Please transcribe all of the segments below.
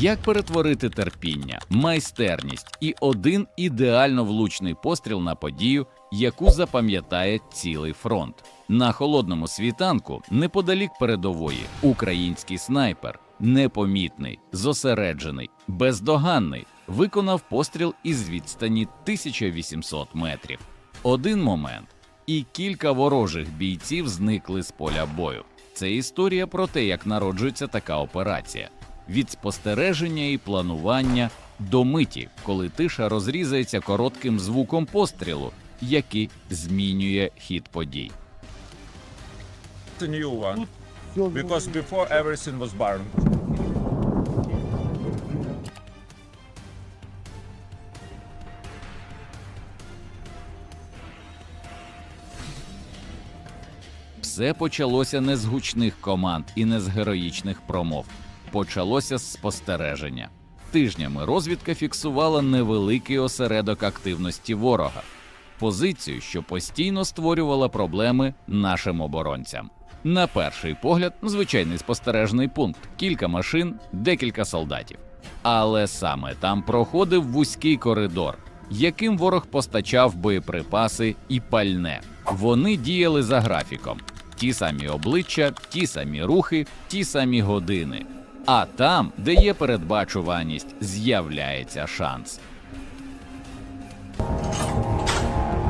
Як перетворити терпіння, майстерність і один ідеально влучний постріл на подію, яку запам'ятає цілий фронт? На холодному світанку, неподалік передової, український снайпер, непомітний, зосереджений, бездоганний, виконав постріл із відстані 1800 метрів. Один момент, і кілька ворожих бійців зникли з поля бою. Це історія про те, як народжується така операція від спостереження і планування до миті, коли тиша розрізається коротким звуком пострілу, який змінює хід подій. a new one because before everything was burned. Все почалося не з гучних команд і не з героїчних промов. Почалося спостереження. Тижнями розвідка фіксувала невеликий осередок активності ворога, позицію, що постійно створювала проблеми нашим оборонцям. На перший погляд, звичайний спостережний пункт: кілька машин, декілька солдатів. Але саме там проходив вузький коридор, яким ворог постачав боєприпаси і пальне. Вони діяли за графіком: ті самі обличчя, ті самі рухи, ті самі години. А там, де є передбачуваність, з'являється шанс.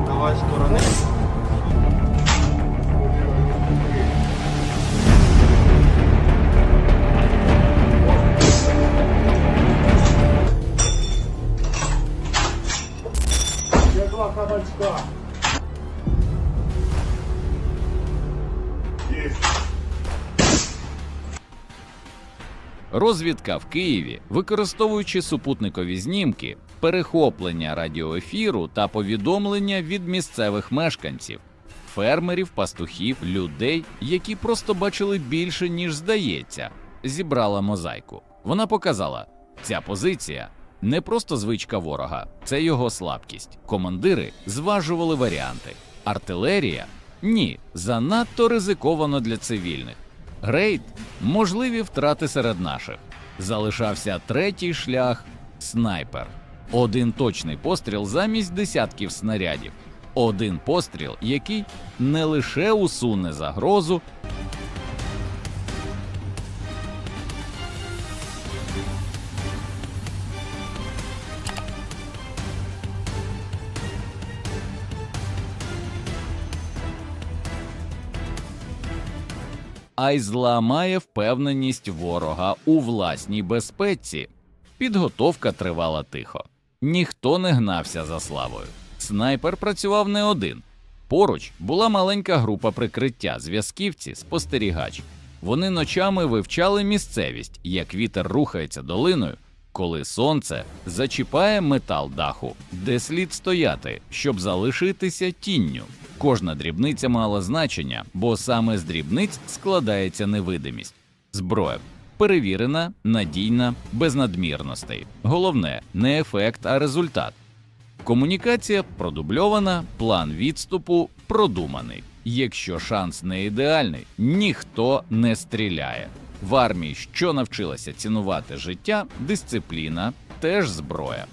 Давай сторони. Розвідка в Києві, використовуючи супутникові знімки, перехоплення радіоефіру та повідомлення від місцевих мешканців, фермерів, пастухів, людей, які просто бачили більше, ніж здається, зібрала мозаїку. Вона показала, ця позиція не просто звичка ворога, це його слабкість. Командири зважували варіанти. Артилерія ні, занадто ризиковано для цивільних. Грейд можливі втрати серед наших. Залишався третій шлях снайпер. Один точний постріл замість десятків снарядів. Один постріл, який не лише усуне загрозу, а й зламає впевненість ворога у власній безпеці. Підготовка тривала тихо. Ніхто не гнався за славою. Снайпер працював не один. Поруч була маленька група прикриття, зв'язківці, спостерігач. Вони ночами вивчали місцевість, як вітер рухається долиною, коли сонце зачіпає метал даху, де слід стояти, щоб залишитися тінню. Кожна дрібниця мала значення, бо саме з дрібниць складається невидимість. Зброя перевірена, надійна, без надмірностей. Головне не ефект, а результат. Комунікація продубльована, план відступу продуманий. Якщо шанс не ідеальний, ніхто не стріляє. В армії, що навчилася цінувати життя, дисципліна теж зброя.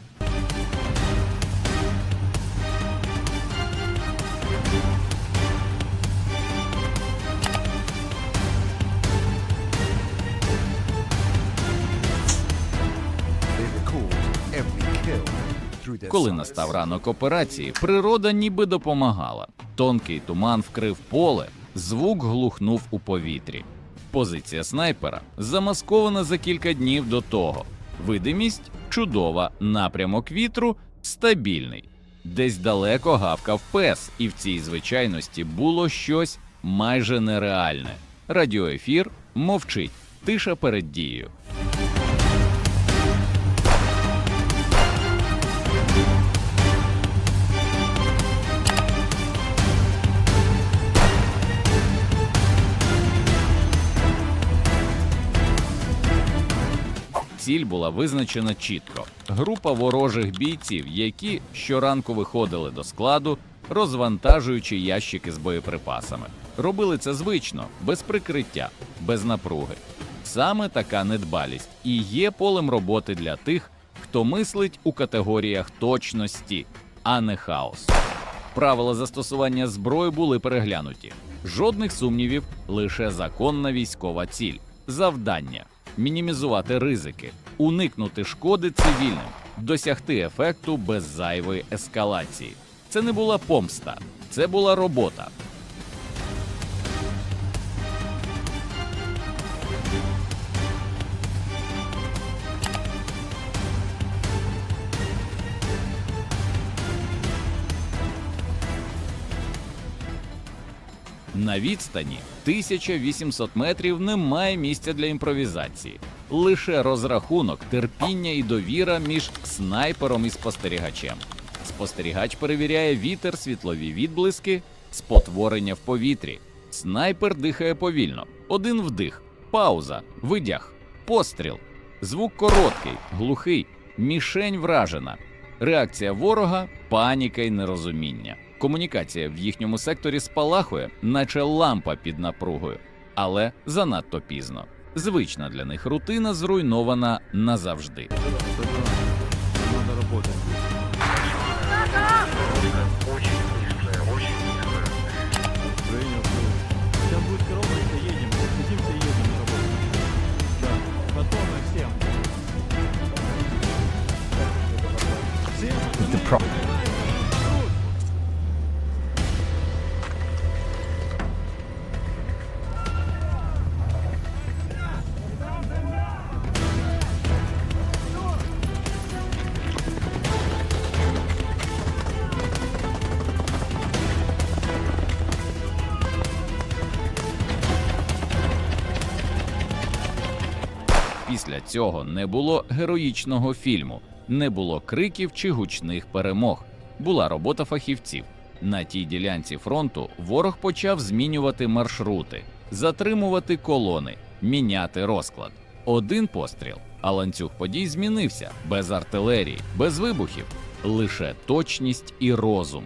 Коли настав ранок операції, природа ніби допомагала. Тонкий туман вкрив поле, звук глухнув у повітрі. Позиція снайпера замаскована за кілька днів до того. Видимість чудова, напрямок вітру стабільний. Десь далеко гавкав пес, і в цій звичайності було щось майже нереальне. Радіоефір мовчить, тиша перед дією. Ціль була визначена чітко: група ворожих бійців, які щоранку виходили до складу, розвантажуючи ящики з боєприпасами. Робили це звично, без прикриття, без напруги. Саме така недбалість і є полем роботи для тих, хто мислить у категоріях точності, а не хаос. Правила застосування зброї були переглянуті. Жодних сумнівів, лише законна військова ціль, завдання мінімізувати ризики, уникнути шкоди цивільним, досягти ефекту без зайвої ескалації. Це не була помста, це була робота. На відстані 1800 метрів немає місця для імпровізації. Лише розрахунок, терпіння і довіра між снайпером і спостерігачем. Спостерігач перевіряє вітер, світлові відблиски, спотворення в повітрі. Снайпер дихає повільно. Один вдих, пауза, видяг, постріл. Звук короткий, глухий, мішень вражена. Реакція ворога паніка й нерозуміння. Комунікація в їхньому секторі спалахує, наче лампа під напругою, але занадто пізно. Звична для них рутина зруйнована назавжди. Работать. Після цього не було героїчного фільму, не було криків чи гучних перемог. Була робота фахівців. На тій ділянці фронту ворог почав змінювати маршрути, затримувати колони, міняти розклад. Один постріл, а ланцюг подій змінився без артилерії, без вибухів, лише точність і розум.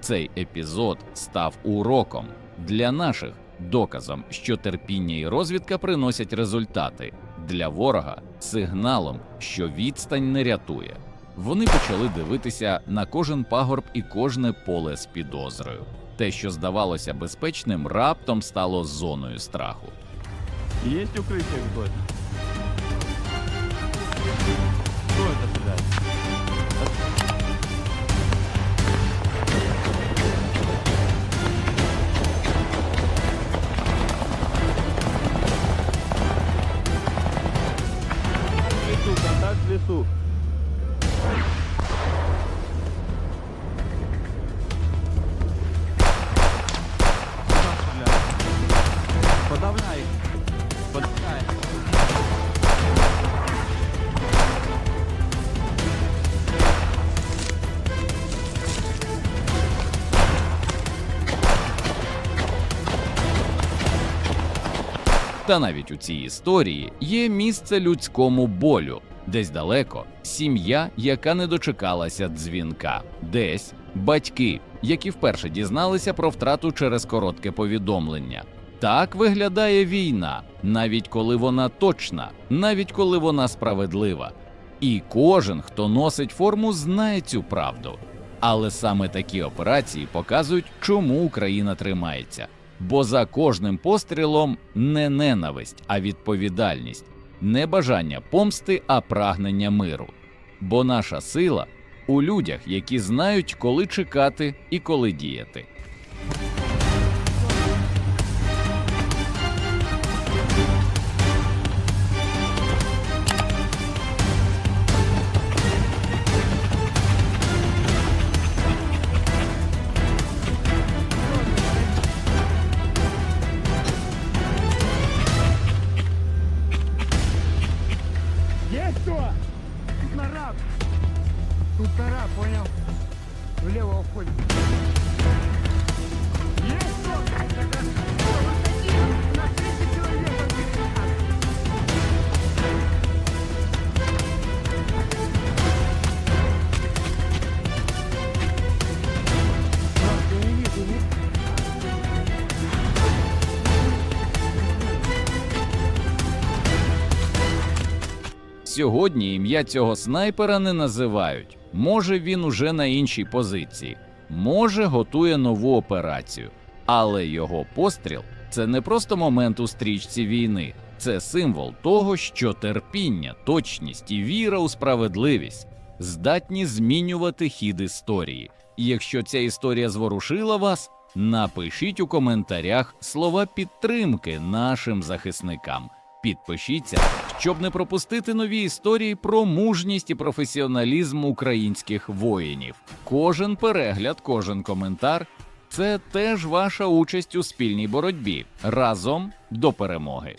Цей епізод став уроком для наших доказом, що терпіння і розвідка приносять результати для ворога сигналом, що відстань не рятує. Вони почали дивитися на кожен пагорб і кожне поле з підозрою. Те, що здавалося безпечним, раптом стало зоною страху. Укрытие где-то? Кто это стреляет? Лесу? Подавляй. Подавляй. Та навіть у цій історії є місце людському болю, десь далеко сім'я, яка не дочекалася дзвінка, десь батьки, які вперше дізналися про втрату через коротке повідомлення. Так виглядає війна, навіть коли вона точна, навіть коли вона справедлива. І кожен, хто носить форму, знає цю правду. Але саме такі операції показують, чому Україна тримається. Бо за кожним пострілом не ненависть, а відповідальність, не бажання помсти, а прагнення миру. Бо наша сила у людях, які знають, коли чекати і коли діяти. Вижу, не- Сьогодні ім'я цього снайпера не називають. Може, він уже на іншій позиції, може, готує нову операцію. Але його постріл це не просто момент у стрічці війни, це символ того, що терпіння, точність і віра у справедливість здатні змінювати хід історії. І якщо ця історія зворушила вас, напишіть у коментарях слова підтримки нашим захисникам. Підпишіться, щоб не пропустити нові історії про мужність і професіоналізм українських воїнів. Кожен перегляд, кожен коментар це теж ваша участь у спільній боротьбі разом до перемоги.